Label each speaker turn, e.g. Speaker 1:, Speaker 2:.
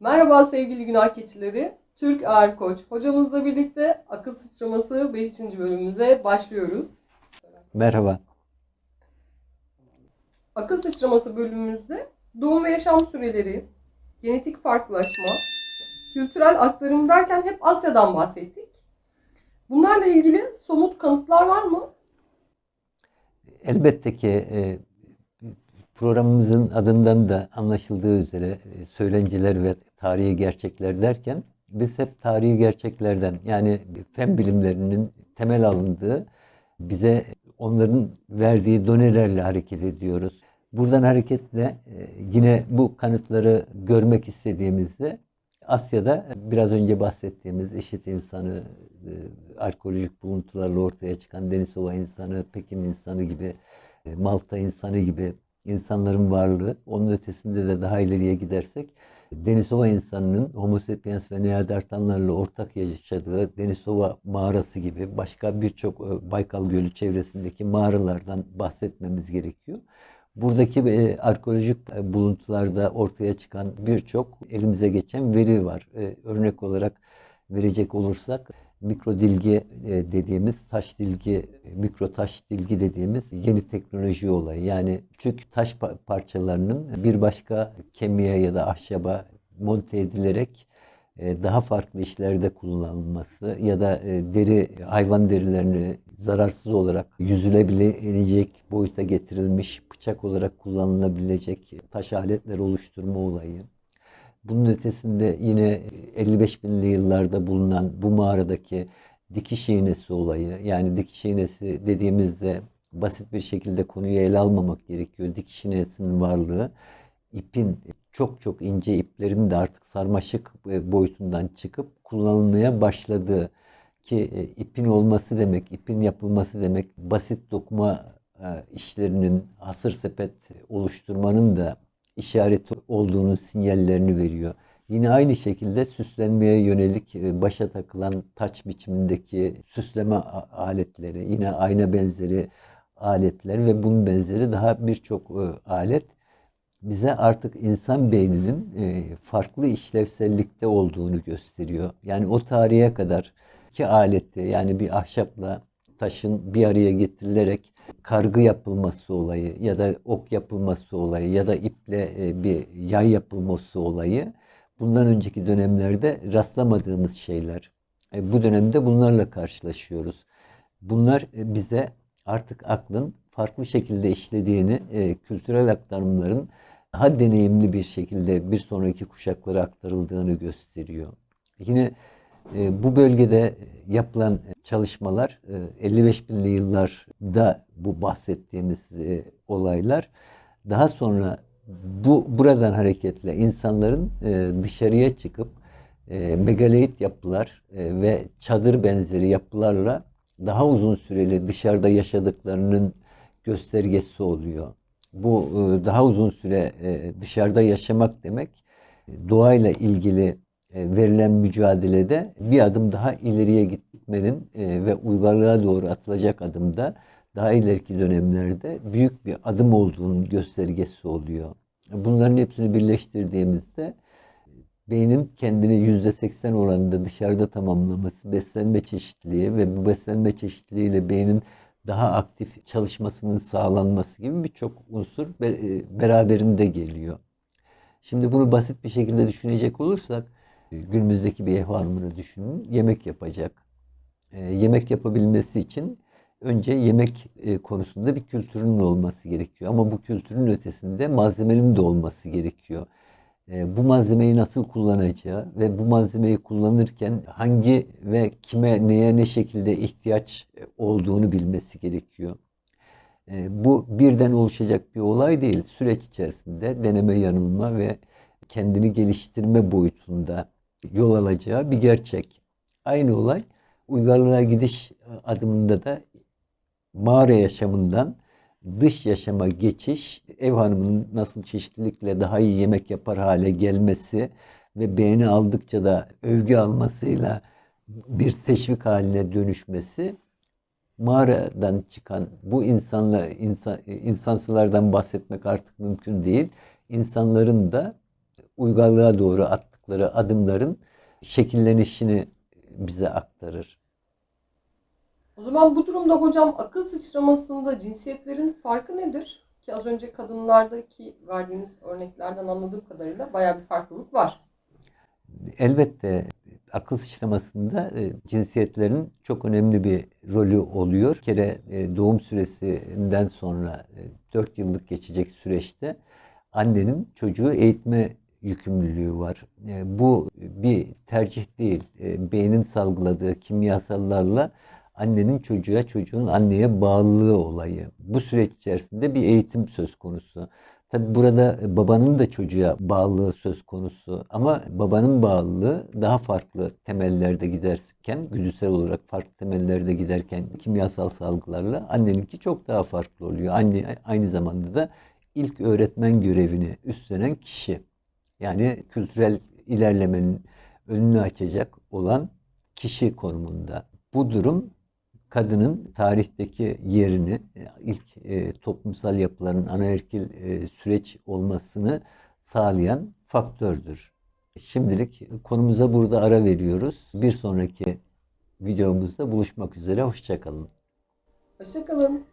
Speaker 1: Merhaba sevgili günah keçileri. Türk Ağır Koç hocamızla birlikte akıl sıçraması 5. bölümümüze başlıyoruz.
Speaker 2: Merhaba.
Speaker 1: Akıl sıçraması bölümümüzde doğum ve yaşam süreleri, genetik farklılaşma, kültürel aktarım derken hep Asya'dan bahsettik. Bunlarla ilgili somut kanıtlar var mı?
Speaker 2: Elbette ki e, programımızın adından da anlaşıldığı üzere e, söylenciler ve tarihi gerçekler derken biz hep tarihi gerçeklerden yani fen bilimlerinin temel alındığı bize onların verdiği donelerle hareket ediyoruz. Buradan hareketle e, yine bu kanıtları görmek istediğimizde Asya'da biraz önce bahsettiğimiz işit insanı, e, arkeolojik buluntularla ortaya çıkan Denisova insanı, Pekin insanı gibi, e, Malta insanı gibi insanların varlığı, onun ötesinde de daha ileriye gidersek Denisova insanının Homo sapiens ve Neandertallarla ortak yaşadığı Denisova mağarası gibi başka birçok e, Baykal Gölü çevresindeki mağaralardan bahsetmemiz gerekiyor. Buradaki e, arkeolojik e, buluntularda ortaya çıkan birçok elimize geçen veri var. E, örnek olarak verecek olursak mikrodilgi e, dediğimiz taş dilgi, mikro taş dilgi dediğimiz yeni teknoloji olayı. Yani küçük taş pa- parçalarının bir başka kemiğe ya da ahşaba monte edilerek e, daha farklı işlerde kullanılması ya da e, deri hayvan derilerini zararsız olarak yüzülebilecek boyuta getirilmiş bıçak olarak kullanılabilecek taş aletler oluşturma olayı. Bunun ötesinde yine 55 binli yıllarda bulunan bu mağaradaki dikiş iğnesi olayı yani dikiş iğnesi dediğimizde basit bir şekilde konuyu ele almamak gerekiyor. Dikiş iğnesinin varlığı ipin çok çok ince iplerin de artık sarmaşık boyutundan çıkıp kullanılmaya başladığı ki e, ipin olması demek, ipin yapılması demek basit dokuma e, işlerinin hasır sepet oluşturmanın da işareti olduğunu sinyallerini veriyor. Yine aynı şekilde süslenmeye yönelik e, başa takılan taç biçimindeki süsleme aletleri, yine ayna benzeri aletler ve bunun benzeri daha birçok e, alet bize artık insan beyninin e, farklı işlevsellikte olduğunu gösteriyor. Yani o tarihe kadar ki alette yani bir ahşapla taşın bir araya getirilerek kargı yapılması olayı ya da ok yapılması olayı ya da iple e, bir yay yapılması olayı bundan önceki dönemlerde rastlamadığımız şeyler. E, Bu dönemde bunlarla karşılaşıyoruz. Bunlar e, bize artık aklın farklı şekilde işlediğini, kültürel aktarımların daha deneyimli bir şekilde bir sonraki kuşaklara aktarıldığını gösteriyor. Yine bu bölgede yapılan çalışmalar e, 55 binli yıllarda bu bahsettiğimiz e, olaylar daha sonra bu buradan hareketle insanların e, dışarıya çıkıp e, megaleit yapılar e, ve çadır benzeri yapılarla daha uzun süreli dışarıda yaşadıklarının göstergesi oluyor. Bu e, daha uzun süre e, dışarıda yaşamak demek doğayla ilgili e, verilen mücadelede bir adım daha ileriye gitmenin e, ve uygarlığa doğru atılacak adımda daha ileriki dönemlerde büyük bir adım olduğunun göstergesi oluyor. Bunların hepsini birleştirdiğimizde beynin kendini yüzde seksen oranında dışarıda tamamlaması, beslenme çeşitliliği ve bu beslenme çeşitliliğiyle beynin daha aktif çalışmasının sağlanması gibi birçok unsur be- e, beraberinde geliyor. Şimdi bunu basit bir şekilde düşünecek olursak e, günümüzdeki bir ev hanımını düşünün. Yemek yapacak. E, yemek yapabilmesi için önce yemek e, konusunda bir kültürünün olması gerekiyor. Ama bu kültürün ötesinde malzemenin de olması gerekiyor. E, bu malzemeyi nasıl kullanacağı ve bu malzemeyi kullanırken hangi ve kime neye ne şekilde ihtiyaç e, olduğunu bilmesi gerekiyor. E, bu birden oluşacak bir olay değil. Süreç içerisinde deneme yanılma ve kendini geliştirme boyutunda yol alacağı bir gerçek. Aynı olay uygarlığa gidiş adımında da mağara yaşamından dış yaşama geçiş, ev hanımının nasıl çeşitlilikle daha iyi yemek yapar hale gelmesi ve beğeni aldıkça da övgü almasıyla bir teşvik haline dönüşmesi mağaradan çıkan bu insanla insan, insansılardan bahsetmek artık mümkün değil. İnsanların da uygarlığa doğru attıkları adımların şekillenişini bize aktarır.
Speaker 1: O zaman bu durumda hocam akıl sıçramasında cinsiyetlerin farkı nedir? Ki az önce kadınlardaki verdiğiniz örneklerden anladığım kadarıyla bayağı bir farklılık var.
Speaker 2: Elbette akıl sıçramasında e, cinsiyetlerin çok önemli bir rolü oluyor. Bir kere e, doğum süresinden sonra e, 4 yıllık geçecek süreçte annenin çocuğu eğitme yükümlülüğü var. E, bu bir tercih değil. E, beynin salgıladığı kimyasallarla annenin çocuğa, çocuğun anneye bağlılığı olayı. Bu süreç içerisinde bir eğitim söz konusu. Tabi burada babanın da çocuğa bağlılığı söz konusu ama babanın bağlılığı daha farklı temellerde giderken, güdüsel olarak farklı temellerde giderken kimyasal salgılarla anneninki çok daha farklı oluyor. Anne aynı zamanda da ilk öğretmen görevini üstlenen kişi. Yani kültürel ilerlemenin önünü açacak olan kişi konumunda. Bu durum kadının tarihteki yerini ilk e, toplumsal yapıların anaerkil e, süreç olmasını sağlayan faktördür. Şimdilik konumuza burada ara veriyoruz. Bir sonraki videomuzda buluşmak üzere. Hoşçakalın.
Speaker 1: Hoşçakalın.